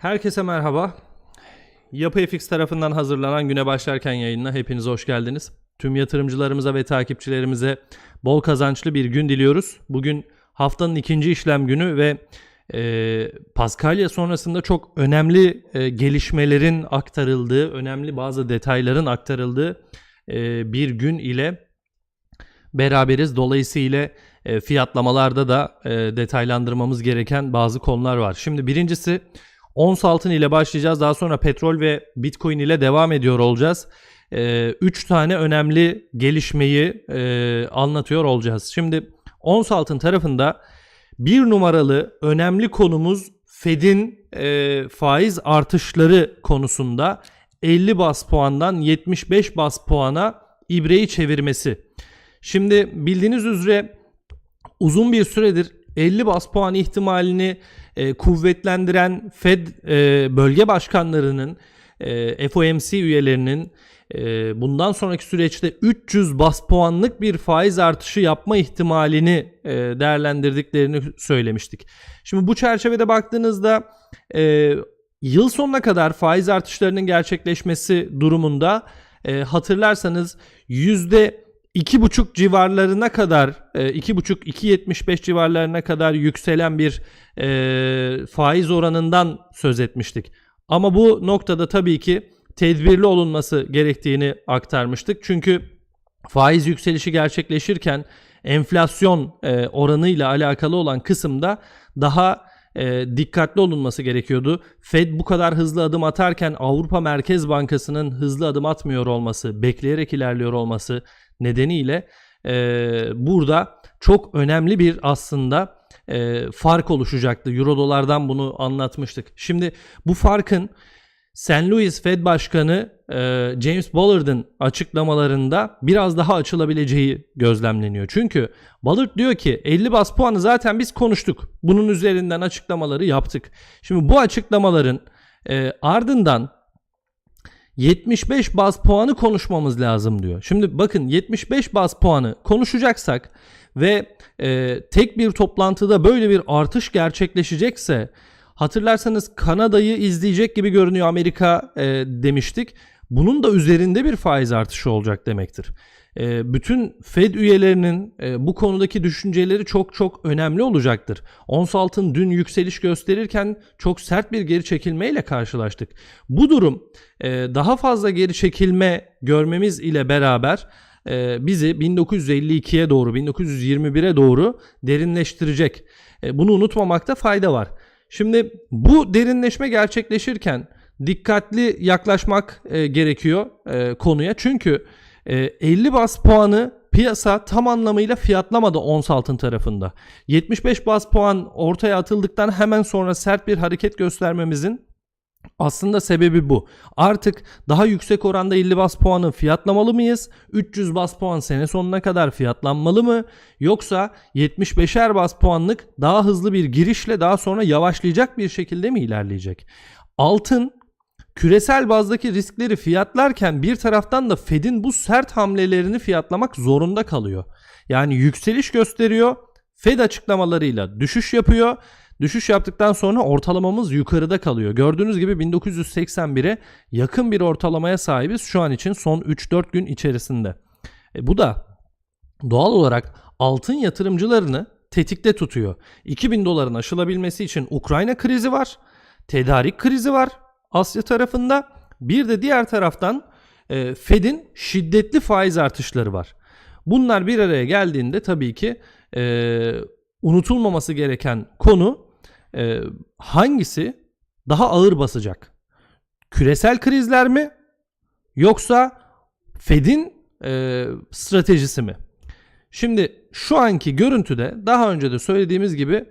Herkese merhaba. Yapı FX tarafından hazırlanan güne başlarken yayınına hepiniz hoş geldiniz. Tüm yatırımcılarımıza ve takipçilerimize bol kazançlı bir gün diliyoruz. Bugün haftanın ikinci işlem günü ve e, Paskalya sonrasında çok önemli e, gelişmelerin aktarıldığı, önemli bazı detayların aktarıldığı e, bir gün ile beraberiz. Dolayısıyla e, fiyatlamalarda da e, detaylandırmamız gereken bazı konular var. Şimdi birincisi ons altın ile başlayacağız. Daha sonra petrol ve bitcoin ile devam ediyor olacağız. 3 tane önemli gelişmeyi e, anlatıyor olacağız. Şimdi ons altın tarafında bir numaralı önemli konumuz Fed'in e, faiz artışları konusunda 50 bas puandan 75 bas puana ibreyi çevirmesi. Şimdi bildiğiniz üzere uzun bir süredir 50 bas puan ihtimalini e, kuvvetlendiren Fed e, bölge başkanlarının, e, FOMC üyelerinin e, bundan sonraki süreçte 300 bas puanlık bir faiz artışı yapma ihtimalini e, değerlendirdiklerini söylemiştik. Şimdi bu çerçevede baktığınızda e, yıl sonuna kadar faiz artışlarının gerçekleşmesi durumunda e, hatırlarsanız yüzde 2,5 civarlarına kadar 2,5-2,75 civarlarına kadar yükselen bir e, faiz oranından söz etmiştik. Ama bu noktada tabii ki tedbirli olunması gerektiğini aktarmıştık. Çünkü faiz yükselişi gerçekleşirken enflasyon e, oranıyla alakalı olan kısımda daha e, dikkatli olunması gerekiyordu. Fed bu kadar hızlı adım atarken Avrupa Merkez Bankası'nın hızlı adım atmıyor olması, bekleyerek ilerliyor olması nedeniyle e, burada çok önemli bir aslında e, fark oluşacaktı. Euro dolardan bunu anlatmıştık. Şimdi bu farkın St. Louis Fed Başkanı e, James Bullard'ın açıklamalarında biraz daha açılabileceği gözlemleniyor. Çünkü Bullard diyor ki 50 bas puanı zaten biz konuştuk. Bunun üzerinden açıklamaları yaptık. Şimdi bu açıklamaların e, ardından 75 bas puanı konuşmamız lazım diyor. Şimdi bakın 75 bas puanı konuşacaksak ve e, tek bir toplantıda böyle bir artış gerçekleşecekse hatırlarsanız Kanada'yı izleyecek gibi görünüyor Amerika e, demiştik. Bunun da üzerinde bir faiz artışı olacak demektir. E, bütün Fed üyelerinin e, bu konudaki düşünceleri çok çok önemli olacaktır. Ons altın dün yükseliş gösterirken çok sert bir geri çekilmeyle karşılaştık. Bu durum e, daha fazla geri çekilme görmemiz ile beraber e, bizi 1952'ye doğru 1921'e doğru derinleştirecek. E, bunu unutmamakta fayda var. Şimdi bu derinleşme gerçekleşirken dikkatli yaklaşmak e, gerekiyor e, konuya. Çünkü e, 50 bas puanı piyasa tam anlamıyla fiyatlamadı ons altın tarafında. 75 bas puan ortaya atıldıktan hemen sonra sert bir hareket göstermemizin aslında sebebi bu. Artık daha yüksek oranda 50 bas puanı fiyatlamalı mıyız? 300 bas puan sene sonuna kadar fiyatlanmalı mı? Yoksa 75'er bas puanlık daha hızlı bir girişle daha sonra yavaşlayacak bir şekilde mi ilerleyecek? Altın küresel bazdaki riskleri fiyatlarken bir taraftan da Fed'in bu sert hamlelerini fiyatlamak zorunda kalıyor. Yani yükseliş gösteriyor, Fed açıklamalarıyla düşüş yapıyor. Düşüş yaptıktan sonra ortalamamız yukarıda kalıyor. Gördüğünüz gibi 1981'e yakın bir ortalamaya sahibiz şu an için son 3-4 gün içerisinde. E bu da doğal olarak altın yatırımcılarını tetikte tutuyor. 2000 doların aşılabilmesi için Ukrayna krizi var, tedarik krizi var Asya tarafında. Bir de diğer taraftan e, Fed'in şiddetli faiz artışları var. Bunlar bir araya geldiğinde tabii ki e, unutulmaması gereken konu e, hangisi daha ağır basacak? Küresel krizler mi yoksa Fed'in e, stratejisi mi? Şimdi şu anki görüntüde daha önce de söylediğimiz gibi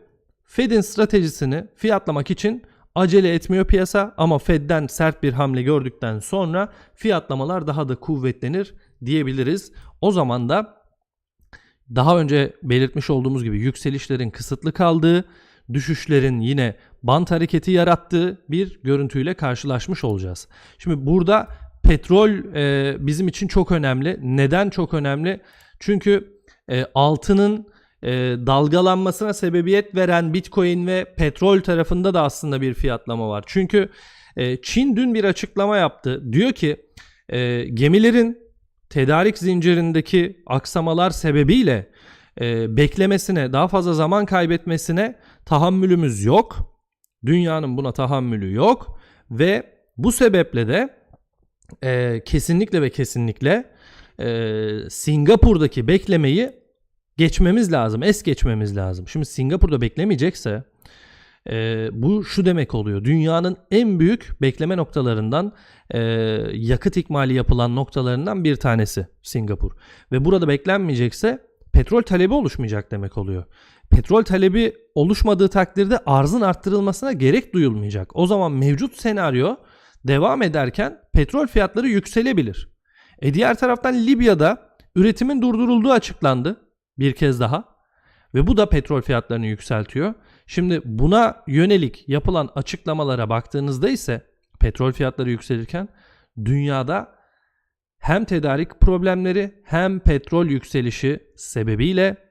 Fed'in stratejisini fiyatlamak için acele etmiyor piyasa ama Fed'den sert bir hamle gördükten sonra fiyatlamalar daha da kuvvetlenir diyebiliriz. O zaman da daha önce belirtmiş olduğumuz gibi yükselişlerin kısıtlı kaldığı, düşüşlerin yine bant hareketi yarattığı bir görüntüyle karşılaşmış olacağız. Şimdi burada petrol e, bizim için çok önemli. Neden çok önemli? Çünkü e, altının e, dalgalanmasına sebebiyet veren Bitcoin ve petrol tarafında da aslında bir fiyatlama var. Çünkü e, Çin dün bir açıklama yaptı. Diyor ki e, gemilerin tedarik zincirindeki aksamalar sebebiyle e, beklemesine, daha fazla zaman kaybetmesine tahammülümüz yok. Dünyanın buna tahammülü yok ve bu sebeple de e, kesinlikle ve kesinlikle e, Singapur'daki beklemeyi geçmemiz lazım, es geçmemiz lazım. Şimdi Singapur'da beklemeyecekse e, bu şu demek oluyor. Dünyanın en büyük bekleme noktalarından e, yakıt ikmali yapılan noktalarından bir tanesi Singapur. Ve burada beklenmeyecekse petrol talebi oluşmayacak demek oluyor. Petrol talebi oluşmadığı takdirde arzın arttırılmasına gerek duyulmayacak. O zaman mevcut senaryo devam ederken petrol fiyatları yükselebilir. E diğer taraftan Libya'da üretimin durdurulduğu açıklandı bir kez daha ve bu da petrol fiyatlarını yükseltiyor. Şimdi buna yönelik yapılan açıklamalara baktığınızda ise petrol fiyatları yükselirken dünyada hem tedarik problemleri hem petrol yükselişi sebebiyle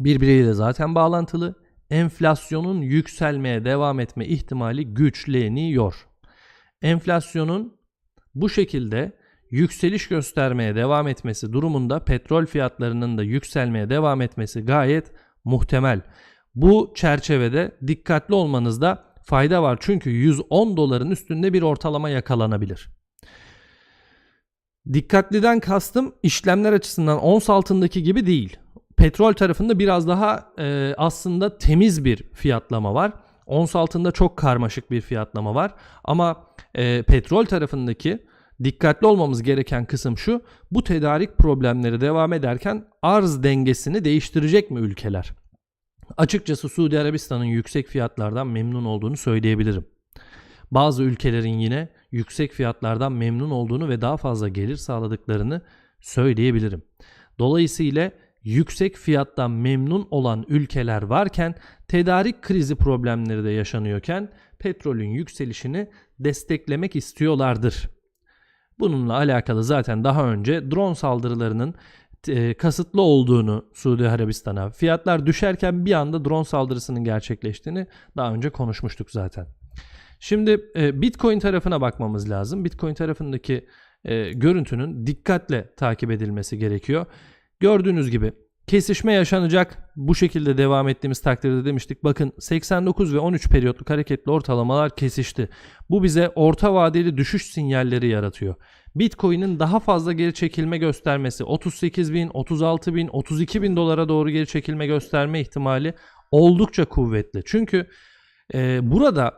birbiriyle zaten bağlantılı enflasyonun yükselmeye devam etme ihtimali güçleniyor. Enflasyonun bu şekilde yükseliş göstermeye devam etmesi durumunda petrol fiyatlarının da yükselmeye devam etmesi gayet muhtemel. Bu çerçevede dikkatli olmanızda fayda var. Çünkü 110 doların üstünde bir ortalama yakalanabilir. Dikkatliden kastım işlemler açısından ons altındaki gibi değil. Petrol tarafında biraz daha e, aslında temiz bir fiyatlama var. Ons altında çok karmaşık bir fiyatlama var. Ama e, petrol tarafındaki dikkatli olmamız gereken kısım şu. Bu tedarik problemleri devam ederken arz dengesini değiştirecek mi ülkeler? Açıkçası Suudi Arabistan'ın yüksek fiyatlardan memnun olduğunu söyleyebilirim. Bazı ülkelerin yine yüksek fiyatlardan memnun olduğunu ve daha fazla gelir sağladıklarını söyleyebilirim. Dolayısıyla yüksek fiyattan memnun olan ülkeler varken tedarik krizi problemleri de yaşanıyorken petrolün yükselişini desteklemek istiyorlardır. Bununla alakalı zaten daha önce drone saldırılarının e, kasıtlı olduğunu Suudi Arabistan'a fiyatlar düşerken bir anda drone saldırısının gerçekleştiğini daha önce konuşmuştuk zaten. Şimdi e, Bitcoin tarafına bakmamız lazım. Bitcoin tarafındaki e, görüntünün dikkatle takip edilmesi gerekiyor. Gördüğünüz gibi kesişme yaşanacak. Bu şekilde devam ettiğimiz takdirde demiştik. Bakın 89 ve 13 periyotluk hareketli ortalamalar kesişti. Bu bize orta vadeli düşüş sinyalleri yaratıyor. Bitcoin'in daha fazla geri çekilme göstermesi 38 bin, 36 bin, 32 bin dolara doğru geri çekilme gösterme ihtimali oldukça kuvvetli. Çünkü e, burada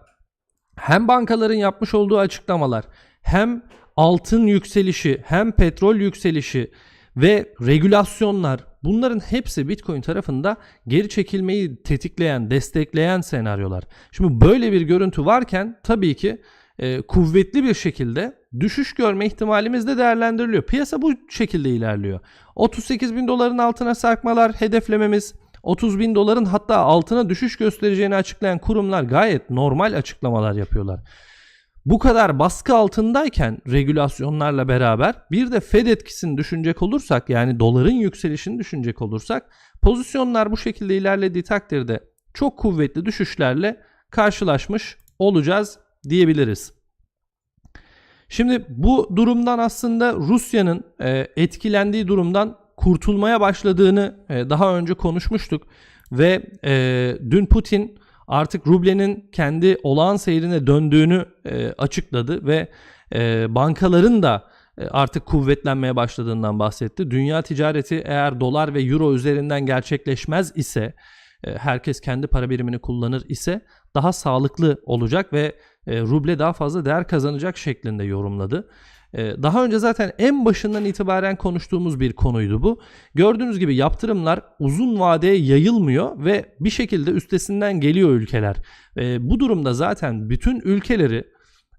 hem bankaların yapmış olduğu açıklamalar hem altın yükselişi hem petrol yükselişi ve regülasyonlar bunların hepsi Bitcoin tarafında geri çekilmeyi tetikleyen, destekleyen senaryolar. Şimdi böyle bir görüntü varken tabii ki e, kuvvetli bir şekilde düşüş görme ihtimalimiz de değerlendiriliyor. Piyasa bu şekilde ilerliyor. 38 bin doların altına sarkmalar hedeflememiz 30 bin doların hatta altına düşüş göstereceğini açıklayan kurumlar gayet normal açıklamalar yapıyorlar. Bu kadar baskı altındayken regülasyonlarla beraber bir de Fed etkisini düşünecek olursak yani doların yükselişini düşünecek olursak pozisyonlar bu şekilde ilerlediği takdirde çok kuvvetli düşüşlerle karşılaşmış olacağız diyebiliriz. Şimdi bu durumdan aslında Rusya'nın e, etkilendiği durumdan kurtulmaya başladığını e, daha önce konuşmuştuk ve e, dün Putin artık rublenin kendi olağan seyrine döndüğünü e, açıkladı ve e, bankaların da e, artık kuvvetlenmeye başladığından bahsetti. Dünya ticareti eğer dolar ve euro üzerinden gerçekleşmez ise e, herkes kendi para birimini kullanır ise daha sağlıklı olacak ve e, ruble daha fazla değer kazanacak şeklinde yorumladı. E, daha önce zaten en başından itibaren konuştuğumuz bir konuydu bu. Gördüğünüz gibi yaptırımlar uzun vadeye yayılmıyor ve bir şekilde üstesinden geliyor ülkeler. E, bu durumda zaten bütün ülkeleri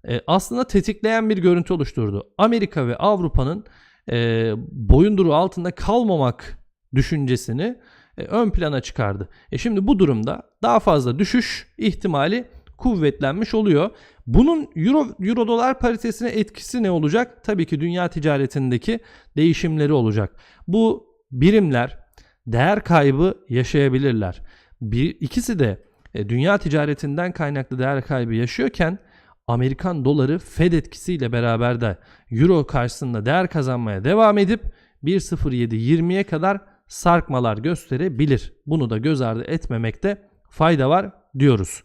e, aslında tetikleyen bir görüntü oluşturdu. Amerika ve Avrupa'nın e, boyunduruğu altında kalmamak düşüncesini e, ön plana çıkardı. E şimdi bu durumda daha fazla düşüş ihtimali kuvvetlenmiş oluyor. Bunun euro, euro dolar paritesine etkisi ne olacak? Tabii ki dünya ticaretindeki değişimleri olacak. Bu birimler değer kaybı yaşayabilirler. Bir ikisi de e, dünya ticaretinden kaynaklı değer kaybı yaşıyorken Amerikan doları Fed etkisiyle beraber de Euro karşısında değer kazanmaya devam edip 1.07-20'ye kadar sarkmalar gösterebilir. Bunu da göz ardı etmemekte fayda var diyoruz.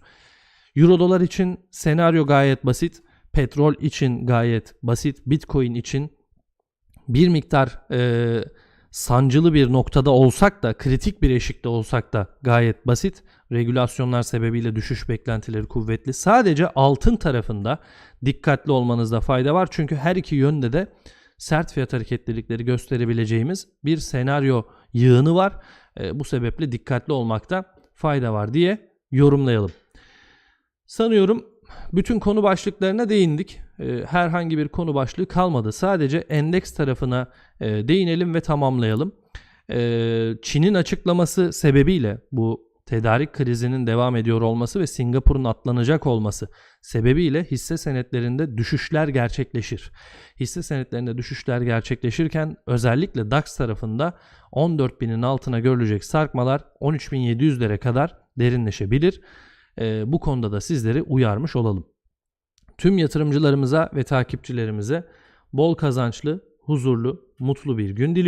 Euro dolar için senaryo gayet basit. Petrol için gayet basit. Bitcoin için bir miktar e, sancılı bir noktada olsak da kritik bir eşikte olsak da gayet basit. Regülasyonlar sebebiyle düşüş beklentileri kuvvetli. Sadece altın tarafında dikkatli olmanızda fayda var. Çünkü her iki yönde de sert fiyat hareketlilikleri gösterebileceğimiz bir senaryo yığını var. E, bu sebeple dikkatli olmakta fayda var diye yorumlayalım. Sanıyorum bütün konu başlıklarına değindik. Ee, herhangi bir konu başlığı kalmadı. Sadece endeks tarafına e, değinelim ve tamamlayalım. Ee, Çin'in açıklaması sebebiyle bu tedarik krizinin devam ediyor olması ve Singapur'un atlanacak olması sebebiyle hisse senetlerinde düşüşler gerçekleşir. Hisse senetlerinde düşüşler gerçekleşirken özellikle DAX tarafında 14.000'in altına görülecek sarkmalar 13.700'lere kadar derinleşebilir. Ee, bu konuda da sizleri uyarmış olalım. Tüm yatırımcılarımıza ve takipçilerimize bol kazançlı, huzurlu, mutlu bir gün diliyorum.